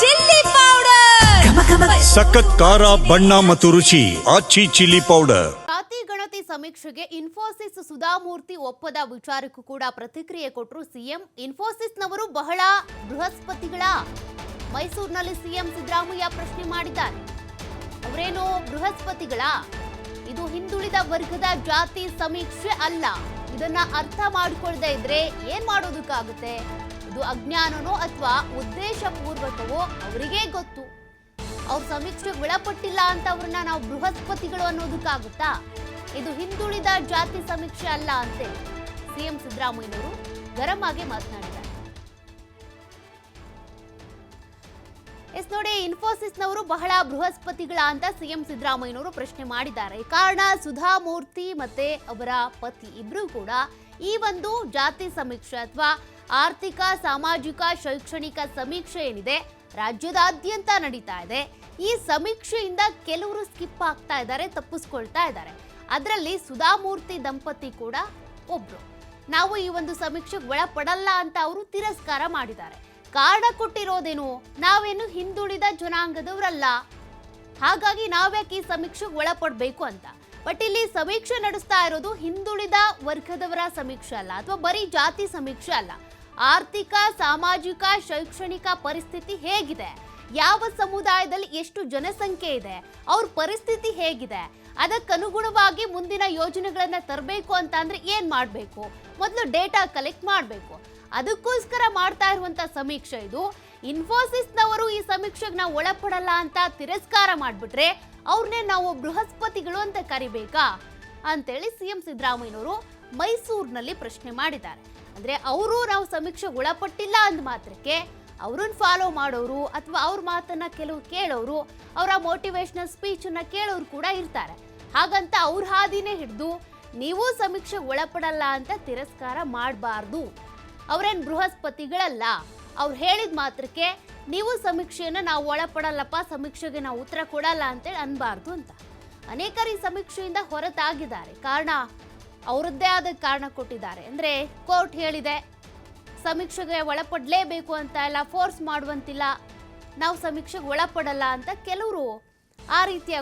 Chilli powder. ಸಖತ್ ಖಾರ ಬಣ್ಣ ಮತ್ತು ರುಚಿ ಆಚಿ ಚಿಲ್ಲಿ ಪೌಡರ್. ಜಾತಿ ಗಣತಿ ಸಮೀಕ್ಷೆಗೆ ಇನ್ಫೋಸಿಸ್ ಸುಧಾಮೂರ್ತಿ ಒಪ್ಪದ ವಿಚಾರಕ್ಕೂ ಕೂಡ ಪ್ರತಿಕ್ರಿಯೆ ಕೊಟ್ಟರು ಸಿಎಂ. ಇನ್ಫೋಸಿಸ್ನವರು ಬಹಳ ಬೃಹಸ್ಪತಿಗಳ. ಮೈಸೂರಿನಲ್ಲಿ ಸಿಎಂ ಸಿದ್ದರಾಮಯ್ಯ ಪ್ರಶ್ನೆ ಮಾಡಿದ್ದಾರೆ. ಅವರೇನು ಬೃಹಸ್ಪತಿಗಳ. ಇದು ಹಿಂದುಳಿದ ವರ್ಗದ ಜಾತಿ ಸಮೀಕ್ಷೆ ಅಲ್ಲ. ಇದನ್ನ ಅರ್ಥ ಮಾಡಿಕೊಳ್ಳದೆ ಇದ್ರೆ ಏನ್ ಮಾಡೋದಕ್ಕಾಗುತ್ತೆ? ಇದು ಅಜ್ಞಾನನೋ ಅಥವಾ ಉದ್ದೇಶ ಪೂರ್ವಕವೋ ಅವರಿಗೇ ಗೊತ್ತು. ಅವ್ರ ಸಮೀಕ್ಷೆಗೆ ಒಳಪಟ್ಟಿಲ್ಲ ಅಂತ ಅವ್ರನ್ನ ನಾವು ಬೃಹಸ್ಪತಿಗಳು ಅನ್ನೋದಕ್ಕಾಗುತ್ತಾ? ಇದು ಹಿಂದುಳಿದ ಜಾತಿ ಸಮೀಕ್ಷೆ ಅಲ್ಲ ಅಂತೆ. ಸಿಎಂ ಸಿದ್ದರಾಮಯ್ಯನವರು ಗರಂ ಆಗಿ ಮಾತನಾಡಿದ್ದಾರೆ. ಎಸ್ ನೋಡಿ, ಇನ್ಫೋಸಿಸ್ನವರು ಬಹಳ ಬೃಹಸ್ಪತಿಗಳ ಅಂತ ಸಿಎಂ ಸಿದ್ದರಾಮಯ್ಯನವರು ಪ್ರಶ್ನೆ ಮಾಡಿದ್ದಾರೆ. ಕಾರಣ ಸುಧಾಮೂರ್ತಿ ಮತ್ತೆ ಅವರ ಪತಿ ಇಬ್ರು ಕೂಡ ಈ ಒಂದು ಜಾತಿ ಸಮೀಕ್ಷೆ ಅಥವಾ ಆರ್ಥಿಕ, ಸಾಮಾಜಿಕ, ಶೈಕ್ಷಣಿಕ ಸಮೀಕ್ಷೆ ಏನಿದೆ, ರಾಜ್ಯದಾದ್ಯಂತ ನಡೀತಾ ಇದೆ. ಈ ಸಮೀಕ್ಷೆಯಿಂದ ಕೆಲವರು ಸ್ಕಿಪ್ ಆಗ್ತಾ ಇದ್ದಾರೆ, ತಪ್ಪಿಸ್ಕೊಳ್ತಾ ಇದ್ದಾರೆ. ಅದರಲ್ಲಿ ಸುಧಾಮೂರ್ತಿ ದಂಪತಿ ಕೂಡ ಒಬ್ರು. ನಾವು ಈ ಒಂದು ಸಮೀಕ್ಷೆಗೆ ಒಳಪಡಲ್ಲ ಅಂತ ಅವರು ತಿರಸ್ಕಾರ ಮಾಡಿದ್ದಾರೆ. ಕಾರಣ ಕೊಟ್ಟಿರೋದೇನು? ನಾವೇನು ಹಿಂದುಳಿದ ಜನಾಂಗದವರಲ್ಲ. ಹಾಗಾಗಿ ನಾವ್ಯಾಕೆ ಈ ಸಮೀಕ್ಷೆಗೆ ಒಳಪಡಬೇಕು ಅಂತ? ಬಟ್ ಇಲ್ಲಿ ಸಮೀಕ್ಷೆ ನಡೆಸ್ತಾ ಇರೋದು ಹಿಂದುಳಿದ ವರ್ಗದವರ ಸಮೀಕ್ಷೆ ಅಲ್ಲ, ಅಥವಾ ಬರೀ ಜಾತಿ ಸಮೀಕ್ಷೆ ಅಲ್ಲ. ಆರ್ಥಿಕ, ಸಾಮಾಜಿಕ, ಶೈಕ್ಷಣಿಕ ಪರಿಸ್ಥಿತಿ ಹೇಗಿದೆ? ಯಾವ ಸಮುದಾಯದಲ್ಲಿ ಎಷ್ಟು ಜನಸಂಖ್ಯೆ ಇದೆ? ಅವ್ರ ಪರಿಸ್ಥಿತಿ ಹೇಗಿದೆ? ಅದಕ್ಕನುಗುಣವಾಗಿ ಮುಂದಿನ ಯೋಜನೆಗಳನ್ನ ತರಬೇಕು ಅಂತ ಅಂದ್ರೆ ಏನ್ ಮಾಡಬೇಕು? ಮೊದಲು ಡೇಟಾ ಕಲೆಕ್ಟ್ ಮಾಡಬೇಕು. ಅದಕ್ಕೋಸ್ಕರ ಮಾಡ್ತಾ ಇರುವಂತ ಸಮೀಕ್ಷೆ ಇದು. ಇನ್ಫೋಸಿಸ್ನವರು ಈ ಸಮೀಕ್ಷೆಗೆ ನಾವು ಒಳಪಡಲ್ಲ ಅಂತ ತಿರಸ್ಕಾರ ಮಾಡಿಬಿಟ್ರೆ ಅವ್ರನ್ನೇ ನಾವು ಬೃಹಸ್ಪತಿಗಳು ಅಂತ ಕರಿಬೇಕಾ? ಅಂತೇಳಿ ಸಿಎಂ ಸಿದ್ದರಾಮಯ್ಯನವರು ಮೈಸೂರಿನಲ್ಲಿ ಪ್ರಶ್ನೆ ಮಾಡಿದ್ದಾರೆ. ಅಂದ್ರೆ ಅವರು ನಾವು ಸಮೀಕ್ಷೆಗೆ ಒಳಪಟ್ಟಿಲ್ಲ ಅಂದ ಮಾತ್ರಕ್ಕೆ ಅವ್ರನ್ನ ಫಾಲೋ ಮಾಡೋರು ಅಥವಾ ಅವ್ರ ಮಾತನ್ನ ಕೆಲವು ಕೇಳೋರು, ಅವರ ಮೋಟಿವೇಶನಲ್ ಸ್ಪೀಚ್ ಅನ್ನ ಕೇಳೋರು ಕೂಡ ಇರ್ತಾರೆ. ಹಾಗಂತ ಅವ್ರ ಹಾದಿನೇ ಹಿಡಿದು ನೀವು ಸಮೀಕ್ಷೆಗೆ ಒಳಪಡಲ್ಲ ಅಂತ ತಿರಸ್ಕಾರ ಮಾಡಬಾರ್ದು. ಅವರೇನು ಬೃಹಸ್ಪತಿಗಳಲ್ಲ, ಅವ್ರು ಹೇಳಿದ ಮಾತ್ರಕ್ಕೆ ನೀವು ಸಮೀಕ್ಷೆಯನ್ನ ನಾವು ಒಳಪಡಲ್ಲಪ್ಪ, ಸಮೀಕ್ಷೆಗೆ ನಾವು ಉತ್ತರ ಕೊಡಲ್ಲ ಅಂತೇಳಿ ಅನ್ಬಾರ್ದು ಅಂತ. ಅನೇಕರು ಈ ಸಮೀಕ್ಷೆಯಿಂದ ಹೊರತಾಗಿದ್ದಾರೆ. ಕಾರಣ ಅವರದ್ದೇ ಆದ ಕಾರಣ ಕೊಟ್ಟಿದ್ದಾರೆ. ಅಂದ್ರೆ ಕೋರ್ಟ್ ಹೇಳಿದೆ, ಸಮೀಕ್ಷೆಗೆ ಒಳಪಡಲೇಬೇಕು ಅಂತ ಎಲ್ಲ ಫೋರ್ಸ್ ಮಾಡುವಂತಿಲ್ಲ, ನಾವು ಸಮೀಕ್ಷೆಗೆ ಒಳಪಡಲ್ಲ ಅಂತ ಕೆಲವರು ಆ ರೀತಿಯಾಗಿ